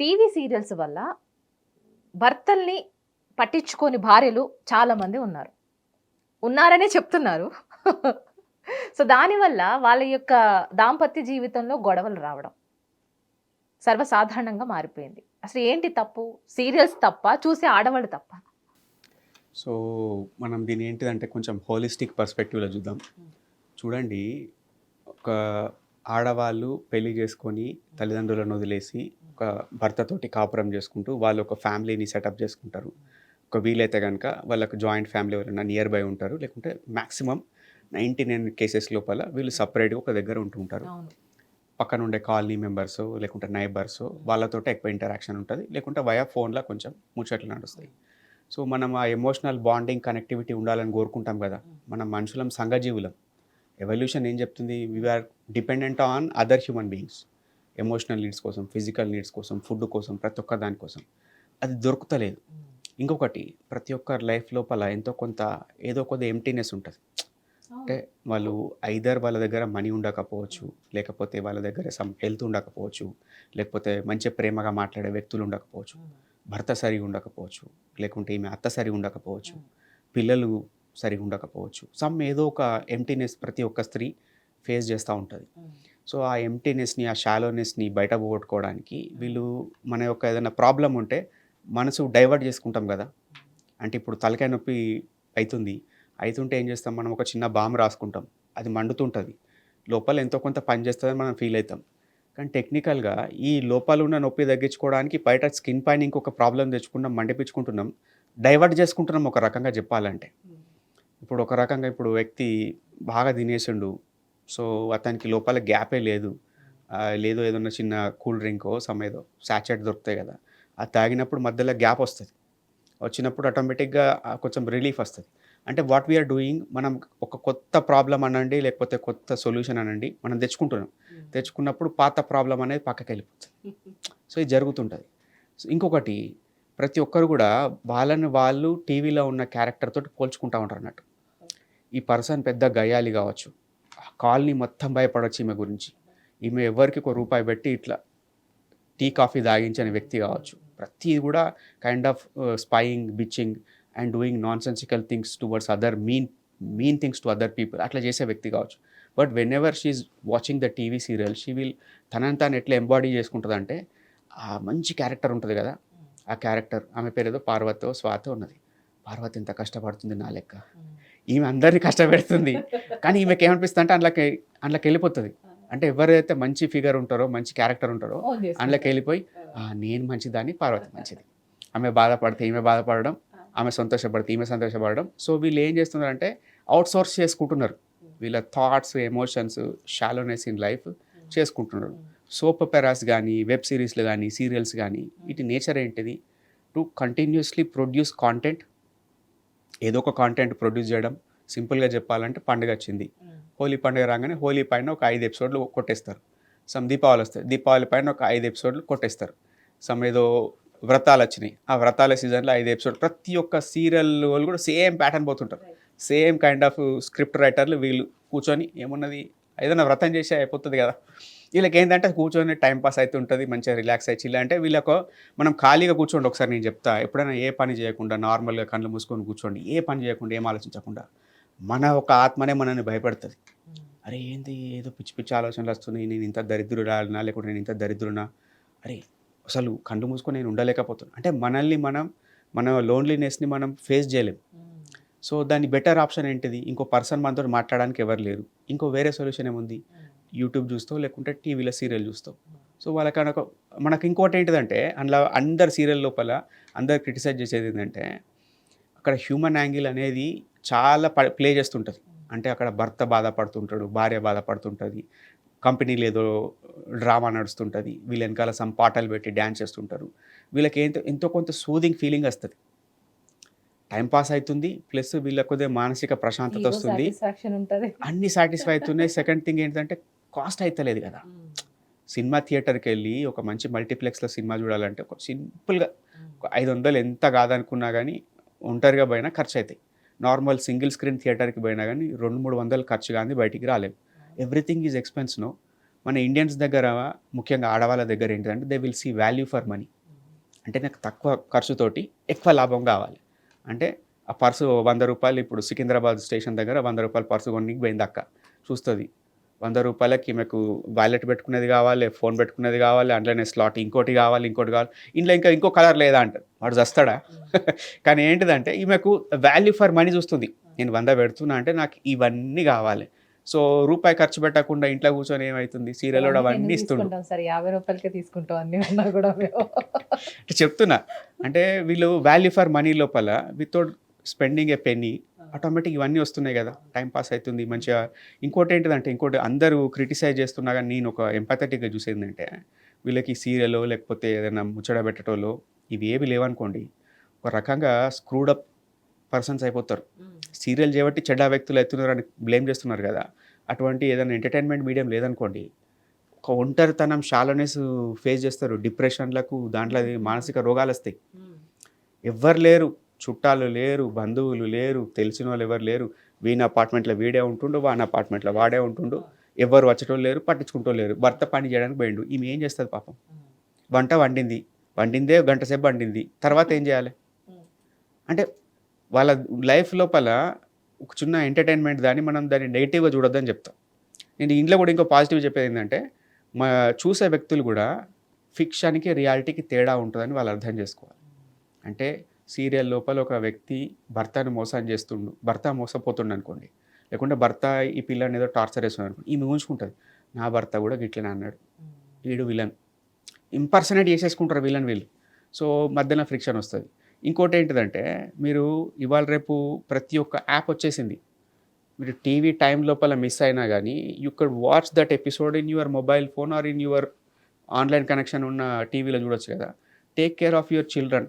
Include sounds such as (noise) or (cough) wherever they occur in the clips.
TV serials వల్ల భర్తల్ని పట్టించుకోని భార్యలు చాలామంది ఉన్నారు. ఉన్నారనే చెప్తున్నారు. (laughs) సో దానివల్ల వాళ్ళ యొక్క దాంపత్య జీవితంలో గొడవలు రావడం సర్వసాధారణంగా మారిపోయింది. అసలు ఏంటి తప్పు? సీరియల్స్ తప్ప చూసే ఆడవాళ్ళు తప్ప. సో మనం దీని ఏంటిదంటే కొంచెం హోలిస్టిక్ పర్స్పెక్టివ్లో చూద్దాం. చూడండి ఒక ఆడవాళ్ళు పెళ్ళి చేసుకొని తల్లిదండ్రులను వదిలేసి ఒక భర్తతోటి కాపురం చేసుకుంటూ వాళ్ళు ఒక ఫ్యామిలీని సెటప్ చేసుకుంటారు. ఒక వీలైతే కనుక వాళ్ళకు జాయింట్ ఫ్యామిలీ ఎవరైనా నియర్ బై ఉంటారు. లేకుంటే మ్యాక్సిమం నైంటీ నైన్ కేసెస్ లోపల వీళ్ళు సపరేట్గా ఒక దగ్గర ఉంటూ ఉంటారు. అవును. పక్కన ఉండే కాలనీ మెంబర్స్ లేకుంటే నైబర్స్ వాళ్ళతో ఎక్కువ ఇంటరాక్షన్ ఉంటుంది. లేకుంటే వయా ఫోన్లో కొంచెం ముచ్చట్లు నడుస్తాయి. సో మనం ఆ ఎమోషనల్ బాండింగ్ కనెక్టివిటీ ఉండాలని కోరుకుంటాం కదా. మనం మనుషులం సంఘజీవులం. ఎవల్యూషన్ ఏం చెప్తుంది? We are dependent on other human beings emotional needs కోసం ఫిజికల్ నీడ్స్ కోసం ఫుడ్ కోసం ప్రతి ఒక్క దానికోసం అది దొరుకుతలేదు. ఇంకొకటి ప్రతి ఒక్కరి లైఫ్ లోపల ఎంతో కొంత ఏదో కొద్ది ఎంటీనెస్ ఉంటుంది. అంటే వాళ్ళు ఐదర్ వాళ్ళ దగ్గర మనీ ఉండకపోవచ్చు లేకపోతే వాళ్ళ దగ్గర సమ్ హెల్త్ ఉండకపోవచ్చు లేకపోతే మంచి ప్రేమగా మాట్లాడే వ్యక్తులు ఉండకపోవచ్చు భర్త సరిగా ఉండకపోవచ్చు లేకుంటే ఈమె అత్త సరిగా ఉండకపోవచ్చు పిల్లలు సరిగా ఉండకపోవచ్చు సమ్ ఏదో ఒక ఎంటీనెస్ ప్రతి ఒక్క స్త్రీ ఫేస్ చేస్తూ ఉంటుంది. సో ఆ ఎంటీనెస్ని ఆ షాలోనెస్ని బయట పోగొట్టుకోవడానికి వీళ్ళు మన యొక్క ఏదైనా ప్రాబ్లం ఉంటే మనసు డైవర్ట్ చేసుకుంటాం కదా. అంటే ఇప్పుడు తలకాయ నొప్పి అవుతుంది అవుతుంటే ఏం చేస్తాం? మనం ఒక చిన్న బాంబు రాసుకుంటాం. అది మండుతుంటుంది. లోపల ఎంతో కొంత పని చేస్తుందని మనం ఫీల్ అవుతాం. కానీ టెక్నికల్గా ఈ లోపల ఉన్న నొప్పి తగ్గించుకోవడానికి బయట స్కిన్ పైన ఇంకొక ప్రాబ్లం తెచ్చుకున్నాం మండిపించుకుంటున్నాం డైవర్ట్ చేసుకుంటున్నాం ఒక రకంగా చెప్పాలంటే. ఇప్పుడు ఒక రకంగా ఇప్పుడు వ్యక్తి బాగా తినేసిండు. సో అతనికి లోపల గ్యాపే లేదు. లేదో ఏదన్నా చిన్న కూల్ డ్రింకో సమ్ ఏదో సాచెట్ దొరుకుతాయి కదా. అది తాగినప్పుడు మధ్యలో గ్యాప్ వస్తుంది. వచ్చినప్పుడు ఆటోమేటిక్గా కొంచెం రిలీఫ్ వస్తుంది. అంటే వాట్ వీఆర్ డూయింగ్ మనం ఒక కొత్త ప్రాబ్లం అనండి లేకపోతే కొత్త సొల్యూషన్ అనండి మనం తెచ్చుకుంటున్నాం. తెచ్చుకున్నప్పుడు పాత ప్రాబ్లం అనేది పక్కకి వెళ్ళిపోతుంది సో ఇది జరుగుతుంటుంది. సో ఇంకొకటి ప్రతి ఒక్కరు కూడా వాళ్ళని వాళ్ళు టీవీలో ఉన్న క్యారెక్టర్ తోటి పోల్చుకుంటా ఉంటారు అన్నట్టు ఈ పర్సన్ పెద్ద గయాలి కావచ్చు. కాలనీ మొత్తం భయపడవచ్చు ఈమె గురించి. ఈమె ఎవరికి ఒక రూపాయి పెట్టి ఇట్లా టీ కాఫీ తాగించని వ్యక్తి కావచ్చు. ప్రతిది కూడా kind of spying bitching and doing nonsensical things towards other mean mean things to other people అట్లా చేసే వ్యక్తి కావచ్చు. But whenever she's watching the TV serial she will తనని తాను ఎట్లా ఎంబాడీ చేసుకుంటుంది అంటే ఆ మంచి క్యారెక్టర్ ఉంటుంది కదా. ఆ క్యారెక్టర్ ఆమె పేరు ఏదో పార్వతో స్వాతో ఉన్నది. పార్వతి ఇంత కష్టపడుతుంది నా లెక్క. Hmm. ఈమె అందరినీ కష్టపెడుతుంది. కానీ ఈమెకి ఏమనిపిస్తుంది అంటే అందులోకి అందులోకి వెళ్ళిపోతుంది. అంటే ఎవరైతే మంచి ఫిగర్ ఉంటారో మంచి క్యారెక్టర్ ఉంటారో అందులోకి వెళ్ళిపోయి "ఆ, నేను మంచిదాన్ని పార్వతి మంచిది. ఆమె బాధపడితే ఈమె బాధపడడం ఆమె సంతోషపడితే ఈమె సంతోషపడడం. సో వీళ్ళు ఏం చేస్తున్నారంటే అవుట్ సోర్స్ చేసుకుంటున్నారు వీళ్ళ thoughts emotions shallowness in life చేసుకుంటున్నారు. సోప్ పెరాస్ కానీ వెబ్ సిరీస్లు కానీ సీరియల్స్ కానీ వీటి నేచర్ ఏంటిది? టు కంటిన్యూస్లీ ప్రొడ్యూస్ కాంటెంట్ ఏదో ఒక కాంటెంట్ ప్రొడ్యూస్ చేయడం సింపుల్గా చెప్పాలంటే పండుగ వచ్చింది. హోలీ పండుగ రాగానే హోలీ పైన ఒక ఐదు ఎపిసోడ్లు కొట్టేస్తారు. సమ్ దీపావళి వస్తాయి దీపావళి పైన ఒక ఐదు ఎపిసోడ్లు కొట్టేస్తారు. సమ్ ఏదో వ్రతాలు వచ్చినాయి ఆ వ్రతాల సీజన్లో ఐదు ఎపిసోడ్ ప్రతి ఒక్క సీరియల్ వాళ్ళు కూడా సేమ్ ప్యాటర్న్ పోతుంటారు. సేమ్ కైండ్ ఆఫ్ స్క్రిప్ట్ రైటర్లు వీళ్ళు కూర్చొని ఏమున్నది ఏదైనా వ్రతం చేసి అయిపోతుంది కదా. వీళ్ళకి ఏంటంటే కూర్చొని టైం పాస్ అవుతుంటుంది మంచిగా రిలాక్స్ అయ్యి చిల్ల అంటే వీళ్ళకు మనం ఖాళీగా కూర్చోండి ఒకసారి నేను చెప్తా. ఎప్పుడైనా ఏ పని చేయకుండా నార్మల్గా కళ్ళు మూసుకొని కూర్చోండి. ఏ పని చేయకుండా ఏం ఆలోచించకుండా మన ఒక ఆత్మనే మనల్ని భయపెడుతుంది. అరే ఏంది ఏదో పిచ్చి పిచ్చి ఆలోచనలు వస్తున్నాయి నేను ఇంత దరిద్రురాలినా లేకుంటే నేను ఇంత దరిద్రునా? అరే అసలు కళ్ళు మూసుకొని నేను ఉండలేకపోతున్నాను అంటే మనల్ని మనం మన లోన్లీనెస్ని మనం ఫేస్ చేయలేం. సో దాని బెటర్ ఆప్షన్ ఏంటిది? ఇంకో పర్సన్ మనతో మాట్లాడడానికి ఎవరు లేరు. ఇంకో వేరే సొల్యూషన్ ఏముంది? యూట్యూబ్ చూస్తావు లేకుంటే టీవీలో సీరియల్ చూస్తావు సో వాళ్ళకి ఒక మనకి ఇంకోటి ఏంటిదంటే అందులో అందరు సీరియల్ లోపల అందరు క్రిటిసైజ్ చేసేది ఏంటంటే అక్కడ హ్యూమన్ యాంగిల్ అనేది చాలా ప్లే చేస్తుంటుంది. అంటే అక్కడ భర్త బాధపడుతుంటాడు భార్య బాధపడుతుంటుంది కంపెనీలో ఏదో డ్రామా నడుస్తుంటుంది వీళ్ళ వెనకాల సమ్ పాటలు పెట్టి డ్యాన్స్ చేస్తుంటారు. వీళ్ళకి ఎంతో ఎంతో కొంత సూదింగ్ ఫీలింగ్ వస్తుంది. టైం పాస్ అవుతుంది ప్లస్ వీళ్ళకి కొద్దిగా మానసిక ప్రశాంతత వస్తుంది. అన్ని సాటిస్ఫై అవుతున్నాయి. సెకండ్ థింగ్ ఏంటంటే కాస్ట్ అవుతలేదు కదా. సినిమా థియేటర్కి వెళ్ళి ఒక మంచి మల్టీప్లెక్స్లో సినిమా చూడాలంటే ఒక సింపుల్గా ఒక ఐదు వందలు ఎంత కాదనుకున్నా కానీ ఒంటరిగా పోయినా ఖర్చు అవుతాయి నార్మల్ సింగిల్ స్క్రీన్ థియేటర్కి పోయినా కానీ రెండు మూడు వందలు ఖర్చు కానీ బయటికి రాలేము ఎవ్రీథింగ్ ఈజ్ ఎక్స్పెన్స్ నో మన ఇండియన్స్ దగ్గర ముఖ్యంగా ఆడవాళ్ళ దగ్గర ఏంటంటే they will see value for money. అంటే నాకు తక్కువ ఖర్చుతోటి ఎక్కువ లాభం కావాలి. అంటే ఆ పర్సు వంద రూపాయలు ఇప్పుడు సికింద్రాబాద్ స్టేషన్ దగ్గర వంద రూపాయల పర్సు కొనికి పోయింది అక్క. చూస్తుంది. వంద రూపాయలకి ఈమెకు వాలెట్ పెట్టుకునేది కావాలి ఫోన్ పెట్టుకునేది కావాలి అందులోనే స్లాట్ ఇంకోటి కావాలి ఇంకోటి కావాలి. ఇంట్లో ఇంకా ఇంకో కలర్ లేదా అంటారు. వాడు చస్తాడా? (laughs) కానీ ఏంటిదంటే ఈమెకు వాల్యూ ఫర్ మనీ చూస్తుంది. నేను వంద పెడుతున్నా అంటే నాకు ఇవన్నీ కావాలి. సో రూపాయి ఖర్చు పెట్టకుండా ఇంట్లో కూర్చొని ఏమవుతుంది సీరియల్ అవన్నీ ఇస్తుండు. తీసుకుంటాం సార్. యాభై రూపాయలకే తీసుకుంటాం అన్ని ఉన్నా కూడా చెప్తున్నా. అంటే వీళ్ళు వాల్యూ ఫర్ మనీ లోపల without spending a penny automatic ఇవన్నీ వస్తున్నాయి కదా. టైం పాస్ అవుతుంది. మంచిగా ఇంకోటి ఏంటిదంటే ఇంకోటి అందరూ క్రిటిసైజ్ చేస్తున్నా కానీ నేను ఒక ఎంపథెటిక్గా చూసేది వీళ్ళకి సీరియల్ లేకపోతే ఏదైనా ముచ్చట పెట్టటోలో ఇవి ఏవి లేవనుకోండి ఒక రకంగా స్క్రూడప్ పర్సన్స్ అయిపోతారు. సీరియల్ చేయబట్టి చెడ్డ వ్యక్తులు అవుతున్నారు అని బ్లేమ్ చేస్తున్నారు కదా. అటువంటి ఏదైనా ఎంటర్టైన్మెంట్ మీడియం లేదనుకోండి ఒక ఒంటరితనం షాలోనెస్ ఫేస్ చేస్తారు. డిప్రెషన్లకు దాంట్లో మానసిక రోగాలు వస్తాయి. ఎవ్వరు లేరు. చుట్టాలు లేరు బంధువులు లేరు తెలిసిన వాళ్ళు ఎవరు లేరు. వీని అపార్ట్మెంట్లో వీడే ఉంటుండు వాని అపార్ట్మెంట్లో వాడే ఉంటుండు. ఎవరు వచ్చేటోళ్ళు లేరు పట్టించుకుంటూ లేరు. భర్త పని చేయడానికి పోయిండు. ఈమె ఏం చేస్తుంది పాపం? వంట వండింది. వండిందే గంట సేపు వండింది. తర్వాత ఏం చేయాలి? అంటే వాళ్ళ లైఫ్ లోపల ఒక చిన్న ఎంటర్టైన్మెంట్ దాన్ని మనం దాన్ని నెగిటివ్గా చూడొద్దని చెప్తాం. నేను ఇంట్లో కూడా ఇంకో పాజిటివ్ చెప్పేది ఏంటంటే మా చూసే వ్యక్తులు కూడా ఫిక్షన్కి రియాలిటీకి తేడా ఉంటుందని వాళ్ళు అర్థం చేసుకోవాలి. అంటే సీరియల్ లోపల ఒక వ్యక్తి భర్తను మోసం చేస్తుండు. భర్త మోసపోతుండు అనుకోండి. లేకుంటే భర్త ఈ పిల్లని ఏదో టార్చర్ చేస్తున్నాడు అనుకోండి. ఈమె ఊహించుకుంటుంది నా భర్త కూడా గిట్లనే అన్నాడు. వీడు విలన్. ఇంపర్సనేట్ చేసేసుకుంటారు విలన్ వీళ్ళు. సో మధ్యలో ఫ్రిక్షన్ వస్తుంది. ఇంకోటి ఏంటిదంటే మీరు ఇవాళ రేపు ప్రతి ఒక్క యాప్ వచ్చేసింది. మీరు టీవీ టైం లోపల మిస్ అయినా కానీ you could watch that episode in your mobile phone or in your online connection ఉన్న టీవీలో చూడొచ్చు కదా. Take care of your children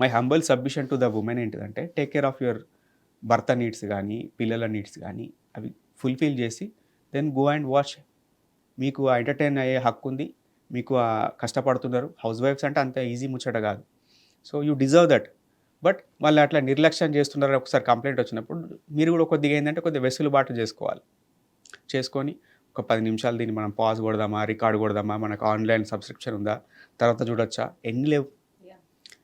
my humble submission to the women ఏంటిదంటే టేక్ కేర్ ఆఫ్ యువర్ భర్త needs కానీ పిల్లల నీడ్స్ కానీ అవి ఫుల్ఫిల్ చేసి దెన్ గో అండ్ వాచ్. మీకు ఎంటర్టైన్ అయ్యే హక్కు ఉంది మీకు కష్టపడుతున్నారు. హౌస్ వైఫ్స్ అంటే అంత ఈజీ ముచ్చట కాదు. So you deserve that. But వాళ్ళు అట్లా నిర్లక్ష్యం చేస్తున్నారని ఒకసారి కంప్లైంట్ వచ్చినప్పుడు మీరు కూడా కొద్దిగా ఏంటంటే కొద్దిగా వెసులుబాటు చేసుకోవాలి. చేసుకొని ఒక పది నిమిషాలు దీన్ని మనం పాజ్ కొడదామా రికార్డ్ కొడదామా మనకు ఆన్లైన్ సబ్స్క్రిప్షన్ ఉందా తర్వాత చూడొచ్చా? ఎన్ని లేవు.